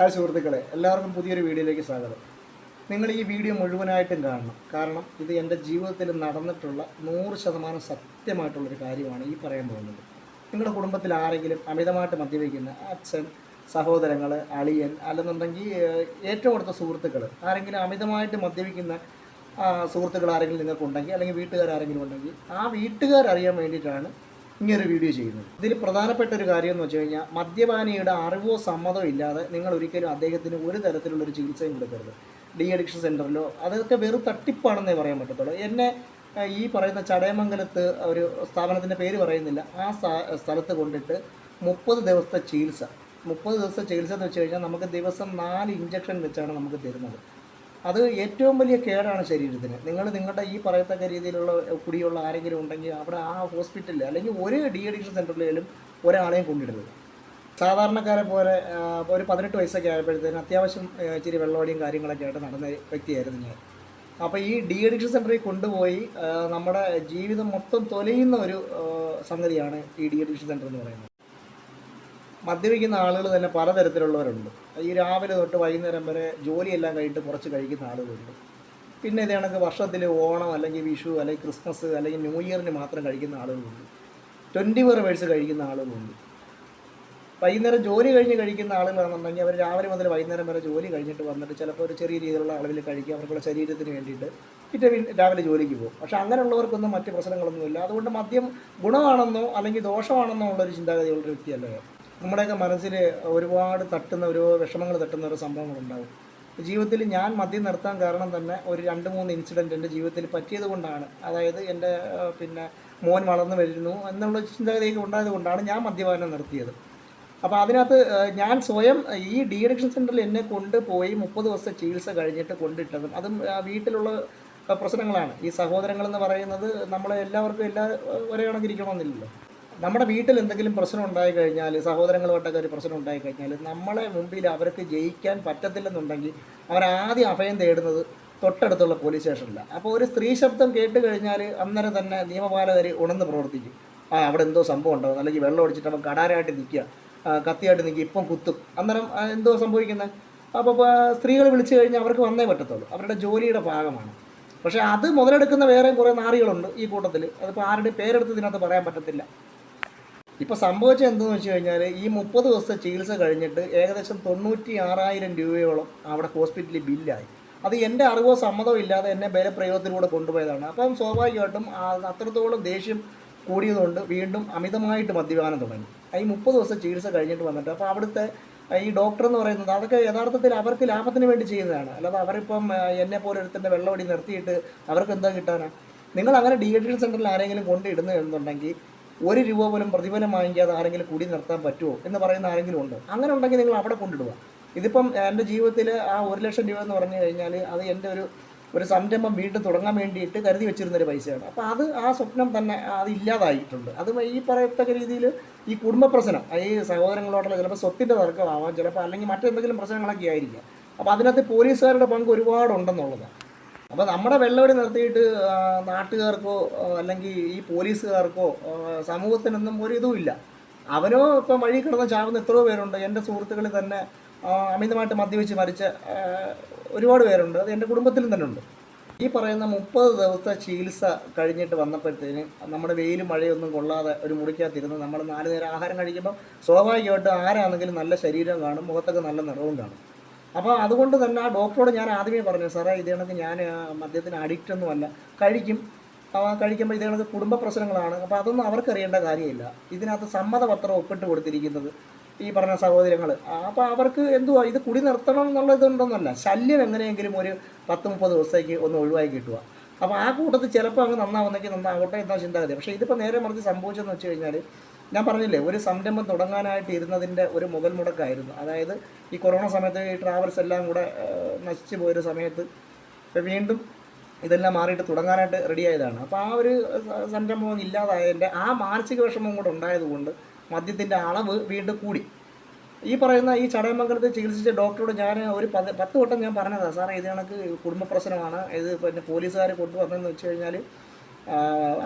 Hi സുഹൃത്തുക്കളെ എല്ലാവർക്കും പുതിയൊരു വീഡിയോയിലേക്ക് സ്വാഗതം. നിങ്ങൾ ഈ വീഡിയോ മുഴുവനായിട്ടും കാണണം. കാരണം ഇത് എന്റെ ജീവിതത്തിൽ നടന്നിട്ടുള്ള നൂറ് ശതമാനം സത്യമായിട്ടുള്ളൊരു കാര്യമാണ് ഈ പറയാൻ പോകുന്നത്. നിങ്ങളുടെ കുടുംബത്തിൽ ആരെങ്കിലും അമിതമായിട്ട് മദ്യപിക്കുന്ന അച്ഛൻ സഹോദരങ്ങൾ അളിയൻ അല്ലെന്നുണ്ടെങ്കിൽ ഏറ്റവും അടുത്ത സുഹൃത്തുക്കൾ ആരെങ്കിലും അമിതമായിട്ട് മദ്യപിക്കുന്ന സുഹൃത്തുക്കൾ ആരെങ്കിലും നിങ്ങൾക്കുണ്ടെങ്കിൽ അല്ലെങ്കിൽ വീട്ടുകാർ ആരെങ്കിലും ഉണ്ടെങ്കിൽ ആ വീട്ടുകാർ അറിയാൻ വേണ്ടിയിട്ടാണ് ഇങ്ങനൊരു വീഡിയോ ചെയ്യുന്നത്. ഇതിൽ പ്രധാനപ്പെട്ട ഒരു കാര്യം എന്ന് വെച്ച് കഴിഞ്ഞാൽ മദ്യപാനിയുടെ അറിവോ സമ്മതമോ ഇല്ലാതെ നിങ്ങൾ ഒരിക്കലും അദ്ദേഹത്തിന് ഒരു തരത്തിലുള്ളൊരു ചികിത്സയും കൊടുക്കരുത്. ഡി അഡിക്ഷൻ സെന്ററിലോ അതൊക്കെ വെറും തട്ടിപ്പാണെന്നേ പറയാൻ പറ്റത്തുള്ളൂ. എന്നെ ഈ പറയുന്ന ചടയമംഗലത്ത് ഒരു സ്ഥാപനത്തിന്റെ പേര് പറയുന്നില്ല. ആ സ്ഥ- സ്ഥലത്ത് കൊണ്ടിട്ട് മുപ്പത് ദിവസത്തെ ചികിത്സ. മുപ്പത് ദിവസത്തെ ചികിത്സ എന്ന് വെച്ച് കഴിഞ്ഞാൽ നമുക്ക് ദിവസം നാല് ഇഞ്ചക്ഷൻ വെച്ചാണ് നമുക്ക് തരുന്നത്. അത് ഏറ്റവും വലിയ കേടാണ് ശരീരത്തിന്. നിങ്ങൾ നിങ്ങളുടെ ഈ പറയത്തക്ക രീതിയിലുള്ള കുടിയുള്ള ആരെങ്കിലും ഉണ്ടെങ്കിൽ അവിടെ ആ ഹോസ്പിറ്റലിൽ അല്ലെങ്കിൽ ഒരു ഡി അഡിക്ഷൻ സെന്ററിലും ഒരാളെയും കൊണ്ടിടരുത്. സാധാരണക്കാരെ പോലെ ഒരു പതിനെട്ട് വയസ്സൊക്കെ ആയപ്പോഴത്തേന് അത്യാവശ്യം ഇച്ചിരി വെള്ളമടിയും കാര്യങ്ങളൊക്കെ ആയിട്ട് നടന്ന വ്യക്തിയായിരുന്നു ഞാൻ. അപ്പോൾ ഈ ഡി അഡിക്ഷൻ സെന്ററിൽ കൊണ്ടുപോയി നമ്മുടെ ജീവിതം മൊത്തം തൊലയുന്ന ഒരു സംഗതിയാണ് ഈ ഡി അഡിക്ഷൻ സെന്റർ എന്ന് പറയുന്നത്. മദ്യപിക്കുന്ന ആളുകൾ തന്നെ പലതരത്തിലുള്ളവരുണ്ട്. ഈ രാവിലെ തൊട്ട് വൈകുന്നേരം വരെ ജോലിയെല്ലാം കഴിഞ്ഞിട്ട് കുറച്ച് കഴിക്കുന്ന ആളുകളുണ്ട്. പിന്നെ ഇത് കണക്ക് വർഷത്തിൽ ഓണം അല്ലെങ്കിൽ വിഷു അല്ലെങ്കിൽ ക്രിസ്മസ് അല്ലെങ്കിൽ ന്യൂ ഇയറിന് മാത്രം കഴിക്കുന്ന ആളുകളുണ്ട്. ട്വന്റി ഫോർ അവേഴ്സ് കഴിക്കുന്ന ആളുകളുണ്ട്. വൈകുന്നേരം ജോലി കഴിഞ്ഞ് കഴിക്കുന്ന ആളുകളാണെന്നുണ്ടെങ്കിൽ അവർ രാവിലെ മുതൽ വൈകുന്നേരം വരെ ജോലി കഴിഞ്ഞിട്ട് വന്നിട്ട് ചിലപ്പോൾ ഒരു ചെറിയ രീതിയിലുള്ള അളവിൽ കഴിക്കുക അവർക്കുള്ള ശരീരത്തിന് വേണ്ടിയിട്ട് പിറ്റേ രാവിലെ ജോലിക്ക് പോകും. പക്ഷേ അങ്ങനെയുള്ളവർക്കൊന്നും മറ്റ് പ്രശ്നങ്ങളൊന്നുമില്ല. അതുകൊണ്ട് മദ്യം ഗുണമാണെന്നോ അല്ലെങ്കിൽ ദോഷമാണെന്നോ ഉള്ളൊരു ചിന്താഗതിയുള്ളൊരു വ്യക്തിയല്ല. നമ്മുടെയൊക്കെ മനസ്സിൽ ഒരുപാട് തട്ടുന്ന ഒരു വിഷമങ്ങൾ തട്ടുന്ന ഒരു സംഭവങ്ങളുണ്ടാവും. ജീവിതത്തിൽ ഞാൻ മദ്യം നിർത്താൻ കാരണം തന്നെ ഒരു രണ്ട് മൂന്ന് ഇൻസിഡന്റ് എന്റെ ജീവിതത്തിൽ പറ്റിയത് കൊണ്ടാണ്. അതായത് എന്റെ പിന്നെ മോൻ വളർന്നു വരുന്നു എന്നുള്ള ചിന്താഗതിയൊക്കെ ഉണ്ടായത് കൊണ്ടാണ് ഞാൻ മദ്യപാനം നിർത്തിയത്. അപ്പോൾ അതിനകത്ത് ഞാൻ സ്വയം ഈ ഡി അഡിക്ഷൻ സെന്ററിൽ എന്നെ കൊണ്ടുപോയി മുപ്പത് ദിവസത്തെ ചികിത്സ കഴിഞ്ഞിട്ട് കൊണ്ടിട്ടതും അതും വീട്ടിലുള്ള പ്രശ്നങ്ങളാണ്. ഈ സഹോദരങ്ങളെന്ന് പറയുന്നത് നമ്മളെ എല്ലാവർക്കും എല്ലാ ഒരേ കണക്കിരിക്കണമെന്നില്ലല്ലോ. നമ്മുടെ വീട്ടിൽ എന്തെങ്കിലും പ്രശ്നം ഉണ്ടായി കഴിഞ്ഞാൽ സഹോദരങ്ങളുമായിട്ടൊക്കെ ഒരു പ്രശ്നം ഉണ്ടായി കഴിഞ്ഞാൽ നമ്മളെ മുമ്പിൽ അവർക്ക് ജയിക്കാൻ പറ്റത്തില്ലെന്നുണ്ടെങ്കിൽ അവരാദ്യം അഭയം തേടുന്നത് തൊട്ടടുത്തുള്ള പോലീസ് സ്റ്റേഷനിലാണ് അപ്പോൾ ഒരു സ്ത്രീ ശബ്ദം കേട്ട് കഴിഞ്ഞാൽ അന്നേരം തന്നെ നിയമപാലകർ ഉണർന്ന് പ്രവർത്തിക്കും. ആ അവിടെ എന്തോ സംഭവം ഉണ്ടാവും അല്ലെങ്കിൽ വെള്ളം അടിച്ചിട്ട് അവൻ കടാരായിട്ട് നിൽക്കുക. കത്തിയായിട്ട് നിൽക്കുക. ഇപ്പം കുത്തും. അന്നേരം എന്തോ സംഭവിക്കുന്നത് അപ്പോൾ സ്ത്രീകൾ വിളിച്ചു കഴിഞ്ഞാൽ അവർക്ക് വന്നേ പറ്റത്തുള്ളൂ. അവരുടെ ജോലിയുടെ ഭാഗമാണ്. പക്ഷേ അത് മുതലെടുക്കുന്ന വേറെ കുറേ നാറികളുണ്ട് ഈ കൂട്ടത്തിൽ അതിപ്പോൾ ആരുടെ പേരെടുത്ത് ഇതിനകത്ത് പറയാൻ പറ്റത്തില്ല. ഇപ്പോൾ സംഭവിച്ചത് എന്തെന്ന് വെച്ച് കഴിഞ്ഞാൽ ഈ മുപ്പത് ദിവസത്തെ ചികിത്സ കഴിഞ്ഞിട്ട് ഏകദേശം തൊണ്ണൂറ്റി ആറായിരം രൂപയോളം അവിടെ ഹോസ്പിറ്റലിൽ ബില്ലായി. അത് എന്റെ അറിവോ സമ്മതമോ ഇല്ലാതെ എന്നെ ബലപ്രയോഗത്തിലൂടെ കൊണ്ടുപോയതാണ്. അപ്പം സ്വാഭാവികമായിട്ടും അത്രത്തോളം ദേഷ്യം കൂടിയതുകൊണ്ട് വീണ്ടും അമിതമായിട്ട് മദ്യപാനം തുടങ്ങി. ഈ മുപ്പത് ദിവസം ചികിത്സ കഴിഞ്ഞിട്ട് വന്നിട്ട് അപ്പോൾ അവിടുത്തെ ഈ ഡോക്ടർ എന്ന് പറയുന്നത് അതൊക്കെ യഥാർത്ഥത്തിൽ അവർക്ക് ലാഭത്തിന് വേണ്ടി ചെയ്യുന്നതാണ്. അല്ലാതെ അവരിപ്പം എന്നെ പോലെ ഒരുത്തന്റെ വെള്ളമടി നിർത്തിയിട്ട് അവർക്ക് എന്താ കിട്ടാനാണ് നിങ്ങൾ അങ്ങനെ ഡി അഡിക്ഷൻ സെന്ററിൽ ആരെങ്കിലും കൊണ്ടിടുന്നു എന്നുണ്ടെങ്കിൽ ഒരു രൂപ പോലും പ്രതിഫലം വാങ്ങിക്കാതെ ആരെങ്കിലും കൂടി നിർത്താൻ പറ്റുമോ എന്ന് പറയുന്ന ആരെങ്കിലും ഉണ്ട്? അങ്ങനെ ഉണ്ടെങ്കിൽ നിങ്ങൾ അവിടെ കൊണ്ടിടുക. ഇതിപ്പം എന്റെ ജീവിതത്തിൽ ആ ഒരു ലക്ഷം രൂപ എന്ന് പറഞ്ഞു കഴിഞ്ഞാൽ അത് എന്റെ ഒരു ഒരു സംരംഭം വീണ്ടും തുടങ്ങാൻ വേണ്ടിയിട്ട് കരുതി വെച്ചിരുന്നൊരു പൈസയാണ്. അപ്പോൾ അത് ആ സ്വപ്നം തന്നെ അത് ഇല്ലാതായിട്ടുണ്ട്. അത് ഈ പറയത്തക്ക രീതിയിൽ ഈ കുടുംബ പ്രശ്നം ഈ സഹോദരങ്ങളോടുള്ള ചിലപ്പോൾ സ്വത്തിന്റെ തർക്കമാവാം ചിലപ്പോൾ അല്ലെങ്കിൽ മറ്റെന്തെങ്കിലും പ്രശ്നങ്ങളൊക്കെ ആയിരിക്കാം. അപ്പോൾ അതിനകത്ത് പോലീസുകാരുടെ പങ്ക് ഒരുപാടുണ്ടെന്നുള്ളതാണ്. അപ്പോൾ നമ്മുടെ വെള്ളവടി നിർത്തിയിട്ട് നാട്ടുകാർക്കോ അല്ലെങ്കിൽ ഈ പോലീസുകാർക്കോ സമൂഹത്തിനൊന്നും ഒരു ഇതുമില്ല അവനോ ഇപ്പൊ വഴി കിടന്ന് ചാവുന്ന എത്രയോ പേരുണ്ട്. എന്റെ സുഹൃത്തുക്കളിൽ തന്നെ അമിതമായിട്ട് മദ്യപിച്ച് മരിച്ച ഒരുപാട് പേരുണ്ട്. അത് എന്റെ കുടുംബത്തിലും തന്നെ ഉണ്ട്. ഈ പറയുന്ന മുപ്പത് ദിവസത്തെ ചികിത്സ കഴിഞ്ഞിട്ട് വന്നപ്പോഴത്തേന് നമ്മുടെ വെയിലും മഴയൊന്നും കൊള്ളാതെ ഒരു മുറിക്കകത്തിരുന്ന് നമ്മൾ നാല് നേരം ആഹാരം കഴിക്കുമ്പോൾ സ്വാഭാവികമായിട്ടും ആരാണെങ്കിലും നല്ല ശരീരം കാണും മുഖത്തൊക്കെ നല്ല നിറവും കാണും. അപ്പോൾ അതുകൊണ്ട് തന്നെ ആ ഡോക്ടറോട് ഞാൻ ആദ്യമേ പറഞ്ഞു സാറേ ഇത് കണക്ക് ഞാൻ മദ്യത്തിന് അഡിക്റ്റ് ഒന്നുമല്ല. കഴിക്കും. കഴിക്കുമ്പോൾ ഇത് കണക്ക് കുടുംബ പ്രശ്നങ്ങളാണ്. അപ്പോൾ അതൊന്നും അവർക്കറിയേണ്ട കാര്യമില്ല. ഇതിനകത്ത് സമ്മതപത്രം ഒപ്പിട്ട് കൊടുത്തിരിക്കുന്നത് ഈ പറഞ്ഞ സഹോദരങ്ങൾ അപ്പോൾ അവർക്ക് എന്തുവാ? ഇത് കുടി നിർത്തണം എന്നുള്ള ഇതുണ്ടെന്നല്ല ശല്യം എങ്ങനെയെങ്കിലും ഒരു പത്ത് മുപ്പത് ദിവസത്തേക്ക് ഒന്ന് ഒഴിവാക്കി കിട്ടുക. അപ്പോൾ ആ കൂട്ടത്തിൽ ചിലപ്പോൾ അങ്ങ് നന്നാവുന്നെങ്കിൽ നന്നാവട്ടെ എന്ന ചിന്താഗതി. പക്ഷേ ഇതിപ്പോൾ നേരെ മറിച്ച് സംഭവിച്ചതെന്ന് വെച്ച് കഴിഞ്ഞാൽ ഞാൻ പറഞ്ഞില്ലേ ഒരു സംരംഭം തുടങ്ങാനായിട്ട് ഇരുന്നതിന്റെ ഒരു മുതൽ മുടക്കായിരുന്നു. അതായത് ഈ കൊറോണ സമയത്ത് ഈ ട്രാവൽസ് എല്ലാം കൂടെ നശിച്ചു പോയൊരു സമയത്ത് വീണ്ടും ഇതെല്ലാം മാറിയിട്ട് തുടങ്ങാനായിട്ട് റെഡിയായതാണ് അപ്പോൾ ആ ഒരു സംരംഭം ഇല്ലാതായതിന്റെ ആ മാനസിക വിഷമം കൂടെ ഉണ്ടായതുകൊണ്ട് മദ്യത്തിന്റെ അളവ് വീണ്ടും കൂടി. ഈ പറയുന്ന ഈ ചടയമംഗലത്ത് ചികിത്സിച്ച ഡോക്ടറോട് ഞാൻ ഒരു പത്ത് പത്ത് വട്ടം ഞാൻ പറഞ്ഞതാണ് സാറേ ഇത് കണക്ക് കുടുംബ പ്രശ്നമാണ്. ഇത് പിന്നെ പോലീസുകാർ കൊണ്ടുവന്നതെന്ന് വെച്ച് കഴിഞ്ഞാൽ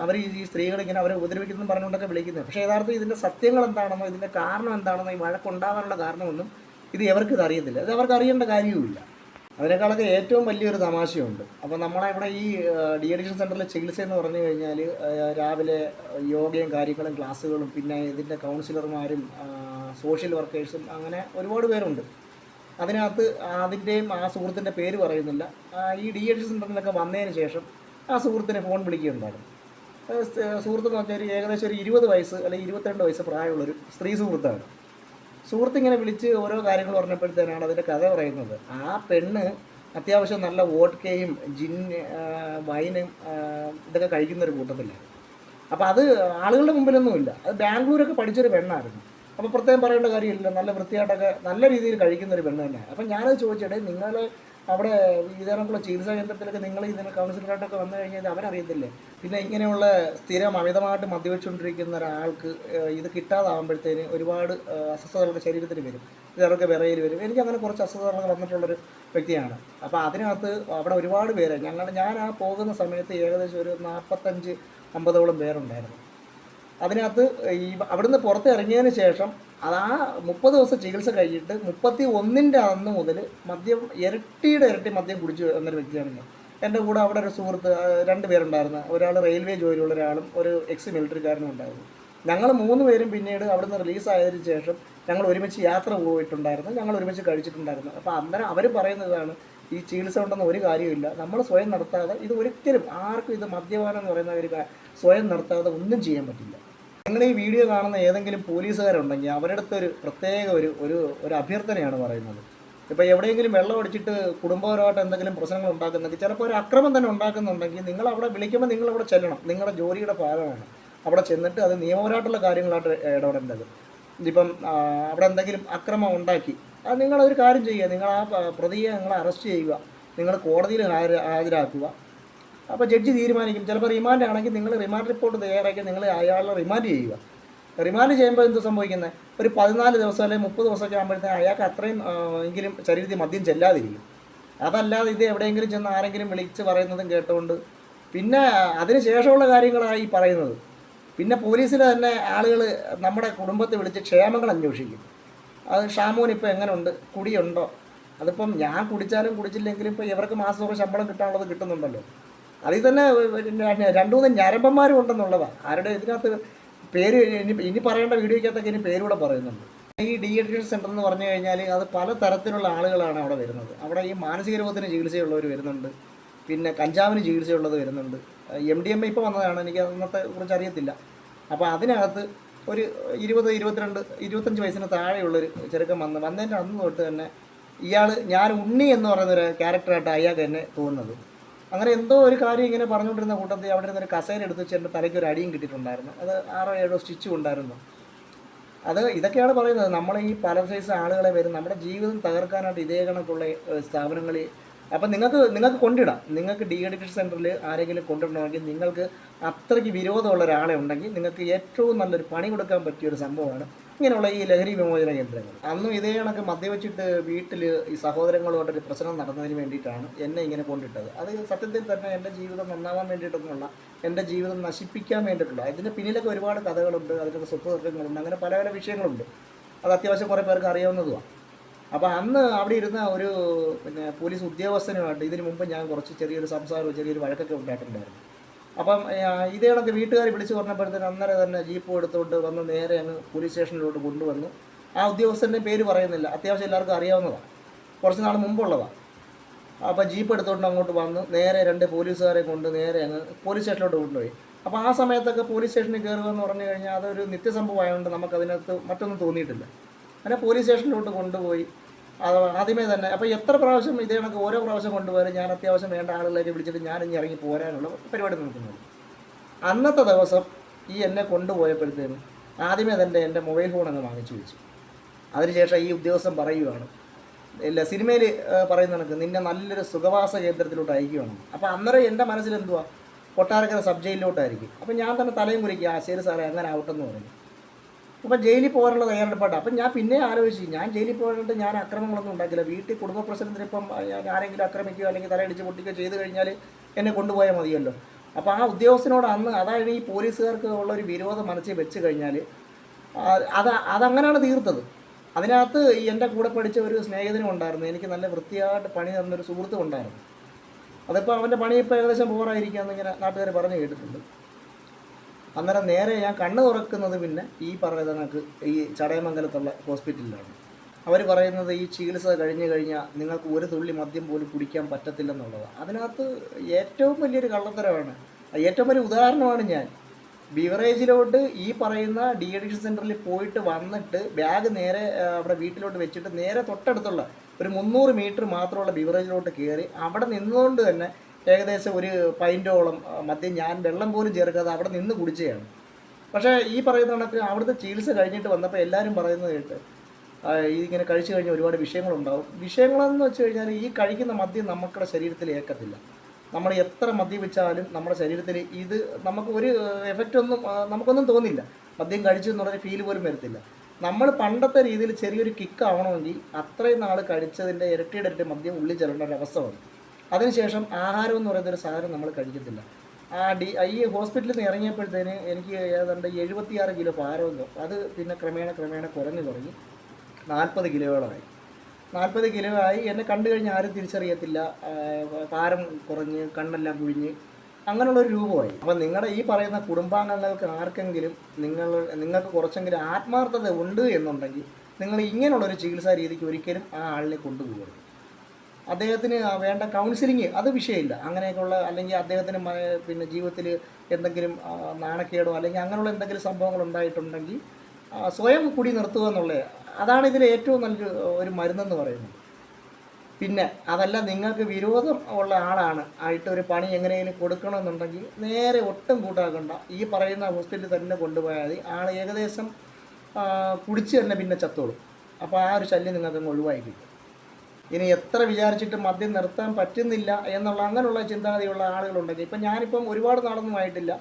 അവർ ഈ സ്ത്രീകൾ ഇങ്ങനെ അവരെ ഉപദ്രവിക്കുന്നു പറഞ്ഞുകൊണ്ടൊക്കെ വിളിക്കുന്നത്. പക്ഷേ യഥാർത്ഥത്തിൽ ഇതിന്റെ സത്യങ്ങൾ എന്താണെന്നോ ഇതിന്റെ കാരണം എന്താണെന്നോ ഈ വഴക്കുണ്ടാകാനുള്ള കാരണമൊന്നും ഇത് ഇവർക്ക് ഇത് അറിയത്തില്ല. ഇത് അവർക്ക് അറിയേണ്ട കാര്യവുമില്ല. അതിനേക്കാളൊക്കെ ഏറ്റവും വലിയൊരു തമാശയുണ്ട്. അപ്പോൾ നമ്മളെ ഇവിടെ ഈ ഡി അഡിക്ഷൻ സെന്ററിലെ ചികിത്സ എന്ന് പറഞ്ഞു കഴിഞ്ഞാൽ രാവിലെ യോഗയും കാര്യങ്ങളും ക്ലാസ്സുകളും പിന്നെ ഇതിന്റെ കൗൺസിലർമാരും സോഷ്യൽ വർക്കേഴ്സും അങ്ങനെ ഒരുപാട് പേരുണ്ട്. അതിനകത്ത് അതിന്റെയും ആ സുഹൃത്തിന്റെ പേര് പറയുന്നില്ല. ഈ ഡി അഡിക്ഷൻ സെന്ററിലൊക്കെ വന്നതിന് ശേഷം ആ സുഹൃത്തിനെ ഫോൺ വിളിക്കുകയുണ്ടായിരുന്നു സുഹൃത്ത് എന്ന് വെച്ചാൽ ഒരു ഏകദേശം ഒരു ഇരുപത് വയസ്സ് അല്ലെങ്കിൽ ഇരുപത്തിരണ്ട് വയസ്സ് പ്രായമുള്ളൊരു സ്ത്രീ സുഹൃത്താണ്. സുഹൃത്ത് ഇങ്ങനെ വിളിച്ച് ഓരോ കാര്യങ്ങൾ പറഞ്ഞപ്പോഴത്തേനാണ് അതിന്റെ കഥ പറയുന്നത്. ആ പെണ്ണ് അത്യാവശ്യം നല്ല വോഡ്കയും ജിൻ വൈനും ഇതൊക്കെ കഴിക്കുന്ന ഒരു കൂട്ടത്തിലാണ്. അപ്പോൾ അത് ആളുകളുടെ മുമ്പിലൊന്നുമില്ല. അത് ബാംഗ്ലൂരൊക്കെ പഠിച്ചൊരു പെണ്ണായിരുന്നു. അപ്പോൾ പ്രത്യേകം പറയേണ്ട കാര്യമില്ല നല്ല വൃത്തിയായിട്ടൊക്കെ നല്ല രീതിയിൽ കഴിക്കുന്ന ഒരു പെണ്ണ് തന്നെയാണ്. അപ്പം ഞാനത് ചോദിച്ചിട്ട് നിങ്ങൾ അവിടെ ഇതേക്കുള്ള ചികിത്സാ കേന്ദ്രത്തിലൊക്കെ നിങ്ങൾ ഇതിന് കൗൺസിലറായിട്ടൊക്കെ വന്നു കഴിഞ്ഞാൽ അവരറിയത്തില്ലേ? പിന്നെ ഇങ്ങനെയുള്ള സ്ഥിരം അമിതമായിട്ട് മദ്യവെച്ചുകൊണ്ടിരിക്കുന്ന ഒരാൾക്ക് ഇത് കിട്ടാതാകുമ്പോഴത്തേന് ഒരുപാട് അസ്വസ്ഥതകളുടെ ശരീരത്തിന് വരും. ഇതൊക്കെ വിറയിൽ വരും. എനിക്ക് അങ്ങനെ കുറച്ച് അസ്വസ്ഥതകളൊക്കെ വന്നിട്ടുള്ളൊരു വ്യക്തിയാണ്. അപ്പോൾ അതിനകത്ത് അവിടെ ഒരുപാട് പേര് ഞങ്ങൾ ഞാൻ ആ പോകുന്ന സമയത്ത് ഏകദേശം ഒരു നാൽപ്പത്തഞ്ച് അമ്പതോളം പേരുണ്ടായിരുന്നു. അതിനകത്ത് ഈ അവിടുന്ന് പുറത്ത് ഇറങ്ങിയതിന് ശേഷം അത് ആ മുപ്പത് ദിവസം ചികിത്സ കഴിഞ്ഞിട്ട് മുപ്പത്തി ഒന്നിന്റെ അന്ന് മുതൽ മദ്യം ഇരട്ടിയുടെ ഇരട്ടി മദ്യം കുടിച്ചു എന്നൊരു വ്യക്തിയാണ് ഞാൻ. എന്റെ കൂടെ അവിടെ ഒരു സുഹൃത്ത് രണ്ട് പേരുണ്ടായിരുന്നു. ഒരാൾ റെയിൽവേ ജോലിയുള്ള ഒരാളും ഒരു എക്സ് മിലിറ്ററിക്കാരനും ഉണ്ടായിരുന്നു. ഞങ്ങൾ മൂന്ന് പേരും പിന്നീട് അവിടുന്ന് റിലീസായതിനു ശേഷം ഞങ്ങൾ ഒരുമിച്ച് യാത്ര പോയിട്ടുണ്ടായിരുന്നു. ഞങ്ങൾ ഒരുമിച്ച് കഴിച്ചിട്ടുണ്ടായിരുന്നു. അപ്പോൾ അന്നേരം അവർ പറയുന്നതാണ് ഈ ചികിത്സ ഉണ്ടെന്ന് ഒരു കാര്യമില്ല നമ്മൾ സ്വയം നടത്താതെ ഇത് ഒരിക്കലും ആർക്കും ഇത് മദ്യപാനം എന്ന് പറയുന്ന ഒരു സ്വയം നടത്താതെ ഒന്നും ചെയ്യാൻ പറ്റില്ല. നിങ്ങൾ ഈ വീഡിയോ കാണുന്ന ഏതെങ്കിലും പോലീസുകാരുണ്ടെങ്കിൽ അവരുടെ അടുത്ത് ഒരു പ്രത്യേക ഒരു ഒരു ഒരു അഭ്യർത്ഥനയാണ് പറയുന്നത്. ഇപ്പോൾ എവിടെയെങ്കിലും വെള്ളം അടിച്ചിട്ട് കുടുംബപരമായിട്ട് എന്തെങ്കിലും പ്രശ്നങ്ങൾ ഉണ്ടാക്കുന്നെങ്കിൽ ചിലപ്പോൾ ഒരു അക്രമം തന്നെ ഉണ്ടാക്കുന്നുണ്ടെങ്കിൽ നിങ്ങൾ അവിടെ വിളിക്കുമ്പോൾ നിങ്ങൾ അവിടെ ചെല്ലണം. നിങ്ങളുടെ ജോലിയുടെ ഭാഗമാണ് അവിടെ ചെന്നിട്ട് അത് നിയമപരമായിട്ടുള്ള കാര്യങ്ങളായിട്ട് ഇടപെടേണ്ടത്. ഇപ്പം അവിടെ എന്തെങ്കിലും അക്രമം ഉണ്ടാക്കി അത് നിങ്ങളൊരു കാര്യം ചെയ്യുക. നിങ്ങൾ ആ പ്രതിയെ നിങ്ങൾ അറസ്റ്റ് ചെയ്യുക. നിങ്ങൾ കോടതിയിൽ ഹാജരാക്കുക. അപ്പോൾ ജഡ്ജി തീരുമാനിക്കും. ചിലപ്പോൾ റിമാൻഡ് ആണെങ്കിൽ നിങ്ങൾ റിമാൻഡ് റിപ്പോർട്ട് തയ്യാറാക്കി നിങ്ങൾ അയാളെ റിമാൻഡ് ചെയ്യുക. റിമാൻഡ് ചെയ്യുമ്പോൾ എന്ത് സംഭവിക്കുന്നത് ഒരു പതിനാല് ദിവസം അല്ലെങ്കിൽ മുപ്പത് ദിവസമൊക്കെ ആകുമ്പോഴത്തേക്ക് അയാൾക്ക് അത്രയും എങ്കിലും ശരീരത്തിൽ മദ്യം ചെല്ലാതിരിക്കും. അതല്ലാതെ ഇത് എവിടെയെങ്കിലും ചെന്ന് ആരെങ്കിലും വിളിച്ച് പറയുന്നതും കേട്ടുകൊണ്ട് പിന്നെ അതിന് ശേഷമുള്ള കാര്യങ്ങളാണ് ഈ പറയുന്നത്. പിന്നെ പോലീസിൽ തന്നെ ആളുകൾ നമ്മുടെ കുടുംബത്തെ വിളിച്ച് ക്ഷേമങ്ങൾ അന്വേഷിക്കും. അത് ഷാമോൻ ഇപ്പോൾ എങ്ങനെയുണ്ട് കുടിയുണ്ടോ? അതിപ്പം ഞാൻ കുടിച്ചാലും കുടിച്ചില്ലെങ്കിലും ഇപ്പോൾ ഇവർക്ക് മാസം ശമ്പളം കിട്ടാനുള്ളത് കിട്ടുന്നുണ്ടല്ലോ. അതിൽ തന്നെ രണ്ടു മൂന്ന് ഞരമ്പന്മാരും ഉണ്ടെന്നുള്ളതാണ് ആരുടെ ഇതിനകത്ത് പേര് ഇനി ഇനി പറയേണ്ട വീഡിയോയ്ക്കകത്തൊക്കെ ഇനി പേരൂടെ പറയുന്നുണ്ട്. ഈ ഡി അഡിക്ഷൻ സെന്റർ എന്ന് പറഞ്ഞു കഴിഞ്ഞാൽ അത് പല തരത്തിലുള്ള ആളുകളാണ് അവിടെ വരുന്നത്. അവിടെ ഈ മാനസിക രോഗത്തിന് ചികിത്സയുള്ളവർ വരുന്നുണ്ട്. പിന്നെ കഞ്ചാവിന് ചികിത്സയുള്ളത് വരുന്നുണ്ട്. എം ഡി എം എ ഇപ്പോൾ വന്നതാണ്. എനിക്ക് അന്നത്തെ കുറിച്ച് അറിയത്തില്ല. അപ്പോൾ അതിനകത്ത് ഒരു ഇരുപത് ഇരുപത്തിരണ്ട് ഇരുപത്തഞ്ച് വയസ്സിന് താഴെയുള്ളൊരു ചെറുക്കൻ വന്ന് വന്നതിന്റെ അന്ന് തൊട്ട് തന്നെ ഇയാൾ ഞാൻ ഉണ്ണി എന്ന് പറയുന്നൊരു ക്യാരക്ടറായിട്ട് അയാൾക്ക് എന്നെ തോന്നുന്നത്. അങ്ങനെ എന്തോ ഒരു കാര്യം ഇങ്ങനെ പറഞ്ഞുകൊണ്ടിരുന്ന കൂട്ടത്തിൽ അവിടെ ഒരു കസേര എടുത്ത് വെച്ച് തലയ്ക്ക് ഒരു അടിയും കിട്ടിയിട്ടുണ്ടായിരുന്നു. അത് ആറോ ഏഴോ സ്റ്റിച്ചും ഉണ്ടായിരുന്നു അത് ഇതൊക്കെയാണ് പറയുന്നത്. നമ്മളെ ഈ പല സൈസ് ആളുകളെ വരും നമ്മുടെ ജീവിതം തകർക്കാനായിട്ട് ഇതേ കണക്കുള്ള സ്ഥാപനങ്ങളിൽ അപ്പം നിങ്ങൾക്ക് നിങ്ങൾക്ക് കൊണ്ടിടാം. നിങ്ങൾക്ക് ഡി അഡിക്ഷൻ സെന്ററിൽ ആരെങ്കിലും കൊണ്ടിടണമെങ്കിൽ നിങ്ങൾക്ക് അത്രയ്ക്ക് വിരോധമുള്ള ഒരാളെ ഉണ്ടെങ്കിൽ നിങ്ങൾക്ക് ഏറ്റവും നല്ലൊരു പണി കൊടുക്കാൻ പറ്റിയ ഒരു സംഭവമാണ് ഇങ്ങനെയുള്ള ഈ ലഹരി വിമോചന കേന്ദ്രങ്ങൾ. അന്നും ഇതേ കണക്ക് മദ്യവെച്ചിട്ട് വീട്ടിൽ ഈ സഹോദരങ്ങളുമായിട്ടൊരു പ്രശ്നം നടന്നതിന് വേണ്ടിയിട്ടാണ് എന്നെ ഇങ്ങനെ കൊണ്ടിട്ടത്. അത് സത്യത്തിൽ തന്നെ എന്റെ ജീവിതം നന്നാവാൻ വേണ്ടിയിട്ടൊന്നുമല്ല എന്റെ ജീവിതം നശിപ്പിക്കാൻ വേണ്ടിയിട്ടുള്ള. അതിന്റെ പിന്നിലൊക്കെ ഒരുപാട് കഥകളുണ്ട് അതിനൊക്കെ സ്വത്ത് തർക്കങ്ങളുണ്ട് അങ്ങനെ പല പല വിഷയങ്ങളുണ്ട്. അത് അത്യാവശ്യം കുറേ പേർക്ക് അറിയാവുന്നതുമാണ് അപ്പോൾ അന്ന് അവിടെ ഇരുന്ന ഒരു പിന്നെ പോലീസ് ഉദ്യോഗസ്ഥനുമായിട്ട് ഇതിനു മുമ്പ് ഞാൻ കുറച്ച് ചെറിയൊരു സംസാരവും ചെറിയൊരു വഴക്കൊക്കെ ഉണ്ടായിട്ടുണ്ടായിരുന്നു. അപ്പം ഇതേ കണക്ക് വീട്ടുകാർ വിളിച്ചു പറഞ്ഞപ്പോഴത്തേന് അന്നേരം തന്നെ ജീപ്പ് എടുത്തുകൊണ്ട് വന്ന് നേരെ അങ്ങ് പോലീസ് സ്റ്റേഷനിലോട്ട് കൊണ്ടുവന്നു. ആ ഉദ്യോഗസ്ഥന്റെ പേര് പറയുന്നില്ല. അത്യാവശ്യം എല്ലാവർക്കും അറിയാവുന്നതാണ് കുറച്ച് നാൾ മുമ്പുള്ളതാണ് അപ്പോൾ ജീപ്പ് എടുത്തുകൊണ്ട് അങ്ങോട്ട് വന്ന് നേരെ രണ്ട് പോലീസുകാരെ കൊണ്ട് നേരെ അങ്ങ് പോലീസ് സ്റ്റേഷനിലോട്ട് കൊണ്ടുപോയി. അപ്പോൾ ആ സമയത്തൊക്കെ പോലീസ് സ്റ്റേഷനിൽ കയറുക എന്ന് പറഞ്ഞു കഴിഞ്ഞാൽ അതൊരു നിത്യസംഭവമായതുകൊണ്ട് നമുക്കതിനകത്ത് മറ്റൊന്നും തോന്നിയിട്ടില്ല. അങ്ങനെ പോലീസ് സ്റ്റേഷനിലോട്ട് കൊണ്ടുപോയി. അത് ആദ്യമേ തന്നെ. അപ്പോൾ എത്ര പ്രാവശ്യം ഇതേ കണക്ക് ഓരോ പ്രാവശ്യം കൊണ്ടുപോയാലും ഞാൻ അത്യാവശ്യം വേണ്ട ആളുകളെയൊക്കെ വിളിച്ചിട്ട് ഞാൻ ഇനി ഇറങ്ങി പോരാനുള്ള പരിപാടി നടക്കുന്നത് അന്നത്തെ ദിവസം ഈ എന്നെ കൊണ്ടുപോയപ്പോഴത്തേനും ആദ്യമേ തന്നെ എന്റെ മൊബൈൽ ഫോൺ അങ്ങ് വാങ്ങിച്ചു വെച്ചു. അതിനുശേഷം ഈ ഉദ്യോഗസ്ഥൻ പറയുകയാണ് ഇല്ല സിനിമയിൽ പറയുന്ന കണക്ക് നിന്നെ നല്ലൊരു സുഖവാസ കേന്ദ്രത്തിലോട്ട് അയക്കുകയാണ്. അപ്പോൾ അന്നേരം എന്റെ മനസ്സിൽ എന്തുവാ കൊട്ടാരക്കര സബ് ജയിലിലോട്ടായിരിക്കും. അപ്പോൾ ഞാൻ തന്നെ തലയും കുറിക്കുക ആ ശരി സാറേ അങ്ങനെ ആവട്ടെന്ന് പറഞ്ഞു. അപ്പം ജയിലിൽ പോകാനുള്ള തയ്യാറെടുപ്പാണ് അപ്പം ഞാൻ പിന്നെ ആലോചിച്ചു ഞാൻ ജയിലിൽ പോയിട്ട് ഞാൻ അക്രമങ്ങളൊന്നും ഉണ്ടാക്കില്ല. വീട്ടിൽ കുടുംബ പ്രശ്നത്തിന് ഇപ്പം ഞാൻ ആരെങ്കിലും ആക്രമിക്കുകയോ അല്ലെങ്കിൽ തലയടിച്ച് പൊട്ടിക്കുകയോ ചെയ്ത് കഴിഞ്ഞാൽ എന്നെ കൊണ്ടുപോയാൽ മതിയല്ലോ. അപ്പോൾ ആ ഉദ്യോഗസ്ഥനോട് അന്ന് അതായത് ഈ പോലീസുകാർക്ക് ഉള്ള ഒരു വിരോധം മനസ്സിൽ വെച്ച് കഴിഞ്ഞാൽ അത് അതങ്ങനെയാണ് തീർത്തത്. അതിനകത്ത് എന്റെ കൂടെ പഠിച്ച ഒരു സ്നേഹിതനും ഉണ്ടായിരുന്നു. എനിക്ക് നല്ല വൃത്തിയായിട്ട് പണി തന്നൊരു സുഹൃത്തും ഉണ്ടായിരുന്നു. അതിപ്പോൾ അവന്റെ പണി ഇപ്പോൾ ഏകദേശം പോറായിരിക്കാമെന്ന് ഇങ്ങനെ നാട്ടുകാർ പറഞ്ഞു കേട്ടിട്ടുണ്ട്. അന്നേരം നേരെ ഞാൻ കണ്ണ് തുറക്കുന്നത് പിന്നെ ഈ പറയുന്ന കണക്ക് ഈ ചടയമംഗലത്തുള്ള ഹോസ്പിറ്റലിലാണ്. അവർ പറയുന്നത് ഈ ചികിത്സ കഴിഞ്ഞു കഴിഞ്ഞാൽ നിങ്ങൾക്ക് ഒരു തുള്ളി മദ്യം പോലും കുടിക്കാൻ പറ്റത്തില്ലെന്നുള്ളതാണ്. അതിനകത്ത് ഏറ്റവും വലിയൊരു കള്ളത്തരമാണ്. ഏറ്റവും വലിയ ഉദാഹരണമാണ് ഞാൻ. ബിവറേജിലോട്ട് ഈ പറയുന്ന ഡി അഡിക്ഷൻ സെന്ററിൽ പോയിട്ട് വന്നിട്ട് ബാഗ് നേരെ അവിടെ വീട്ടിലോട്ട് വെച്ചിട്ട് നേരെ തൊട്ടടുത്തുള്ള ഒരു മുന്നൂറ് മീറ്റർ മാത്രമുള്ള ബിവറേജിലോട്ട് കയറി അവിടെ നിന്നുകൊണ്ട് തന്നെ ഏകദേശം ഒരു പൈന്റോളം മദ്യം ഞാൻ വെള്ളം പോലും ചേർക്കാതെ അവിടെ നിന്ന് കുടിച്ചതാണ് പക്ഷേ ഈ പറയുന്ന കണക്കിന് അവിടുത്തെ ചികിത്സ കഴിഞ്ഞിട്ട് വന്നപ്പോൾ എല്ലാവരും പറയുന്നത് കേട്ട് ഇതിങ്ങനെ കഴിച്ചു കഴിഞ്ഞാൽ ഒരുപാട് വിഷയങ്ങളുണ്ടാവും. വിഷയങ്ങളെന്ന് വെച്ച് കഴിഞ്ഞാൽ ഈ കഴിക്കുന്ന മദ്യം നമ്മുടെ ശരീരത്തിൽ ഏക്കത്തില്ല നമ്മൾ എത്ര മദ്യപിച്ചാലും നമ്മുടെ ശരീരത്തിൽ ഇത് നമുക്ക് ഒരു എഫക്റ്റ് ഒന്നും നമുക്കൊന്നും തോന്നില്ല. മദ്യം കഴിച്ചു എന്നുള്ളൊരു ഫീൽ പോലും വരത്തില്ല. നമ്മൾ പണ്ടത്തെ രീതിയിൽ ചെറിയൊരു കിക്ക് ആവണമെങ്കിൽ അത്രയും നാൾ കഴിച്ചതിന്റെ ഇരട്ടിയുടെ ഇരട്ടി മദ്യം ഉള്ളിൽ ചെല്ലേണ്ട ഒരു അവസ്ഥ വന്നു. അതിനുശേഷം ആഹാരം എന്ന് പറയുന്ന ഒരു സാധനം നമ്മൾ കഴിക്കത്തില്ല. ആ ഡി ഈ ഹോസ്പിറ്റലിൽ നിന്ന് ഇറങ്ങിയപ്പോഴത്തേന് എനിക്ക് ഏതാണ്ട് എഴുപത്തിയാറ് കിലോ ഭാരമെന്നോ അത് പിന്നെ ക്രമേണ ക്രമേണ കുറഞ്ഞു തുടങ്ങി. നാൽപ്പത് കിലോയോളമായി. നാൽപ്പത് കിലോ ആയി എന്നെ കണ്ടു കഴിഞ്ഞാൽ ആരും തിരിച്ചറിയത്തില്ല. ഭാരം കുറഞ്ഞ് കണ്ണെല്ലാം കുഴിഞ്ഞ് അങ്ങനെയുള്ളൊരു രൂപമായി. അപ്പം നിങ്ങളുടെ ഈ പറയുന്ന കുടുംബാംഗങ്ങൾക്ക് ആർക്കെങ്കിലും നിങ്ങൾ നിങ്ങൾക്ക് കുറച്ചെങ്കിലും ആത്മാർത്ഥത ഉണ്ട് എന്നുണ്ടെങ്കിൽ നിങ്ങൾ ഇങ്ങനെയുള്ളൊരു ചികിത്സാ രീതിക്ക് ഒരിക്കലും ആ ആളിനെ കൊണ്ടുപോകരുത്. അദ്ദേഹത്തിന് വേണ്ട കൗൺസിലിങ് അത് വിഷയമില്ല. അങ്ങനെയൊക്കെയുള്ള അല്ലെങ്കിൽ അദ്ദേഹത്തിന് പിന്നെ ജീവിതത്തിൽ എന്തെങ്കിലും നാണക്കേടോ അല്ലെങ്കിൽ അങ്ങനെയുള്ള എന്തെങ്കിലും സംഭവങ്ങൾ ഉണ്ടായിട്ടുണ്ടെങ്കിൽ സ്വയം കുടി നിർത്തുക എന്നുള്ളത് അതാണ് ഇതിൽ ഏറ്റവും നല്ലൊരു ഒരു മരുന്നെന്ന് പറയുന്നത്. പിന്നെ അതല്ല നിങ്ങൾക്ക് വിരോധം ഉള്ള ആളാണ്. ആയിട്ട് ഒരു പണി എങ്ങനെയെങ്കിലും കൊടുക്കണമെന്നുണ്ടെങ്കിൽ നേരെ ഒട്ടും കൂട്ടാക്കണ്ട. ഈ പറയുന്ന ഹോസ്പിറ്റലിൽ തന്നെ കൊണ്ടുപോയാൽ മതി. ആൾ ഏകദേശം കുടിച്ച് തന്നെ പിന്നെ ചത്തോളും. അപ്പോൾ ആ ഒരു ശല്യം നിങ്ങൾക്ക് അങ്ങ് ഒഴിവായി കിട്ടും. ഇനി എത്ര വിചാരിച്ചിട്ട് മദ്യം നിർത്താൻ പറ്റുന്നില്ല എന്നുള്ള അങ്ങനെയുള്ള ചിന്താഗതിയുള്ള ആളുകളുണ്ടെങ്കിൽ ഇപ്പം ഞാനിപ്പം ഒരുപാട് നാളൊന്നും ആയിട്ടില്ല.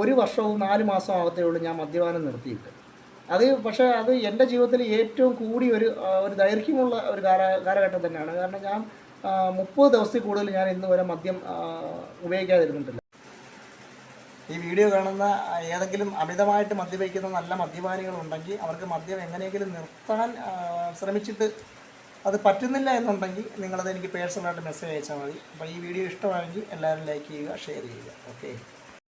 ഒരു വർഷവും നാല് മാസം ആകത്തേ ഉള്ളൂ ഞാൻ മദ്യപാനം നിർത്തിയിട്ട്. അത് പക്ഷേ അത് എന്റെ ജീവിതത്തിൽ ഏറ്റവും കൂടി ഒരു ഒരു ദൈർഘ്യമുള്ള ഒരു കാല കാലഘട്ടം തന്നെയാണ്. കാരണം ഞാൻ മുപ്പത് ദിവസത്തിൽ കൂടുതൽ ഞാൻ ഇന്ന് വരെ മദ്യം ഉപയോഗിക്കാതിരുന്നിട്ടില്ല. ഈ വീഡിയോ കാണുന്ന ഏതെങ്കിലും അമിതമായിട്ട് മദ്യപിക്കുന്ന നല്ല മദ്യപാനികളുണ്ടെങ്കിൽ അവർക്ക് മദ്യം എങ്ങനെയെങ്കിലും നിർത്താൻ ശ്രമിച്ചിട്ട് അത് പറ്റുന്നില്ല എന്നുണ്ടെങ്കിൽ നിങ്ങളത് എനിക്ക് പേഴ്സണലായിട്ട് മെസ്സേജ് അയച്ചാൽ മതി. അപ്പോൾ ഈ വീഡിയോ ഇഷ്ടമാണെങ്കിൽ എല്ലാവരും ലൈക്ക് ചെയ്യുക ഷെയർ ചെയ്യുക. ഓക്കെ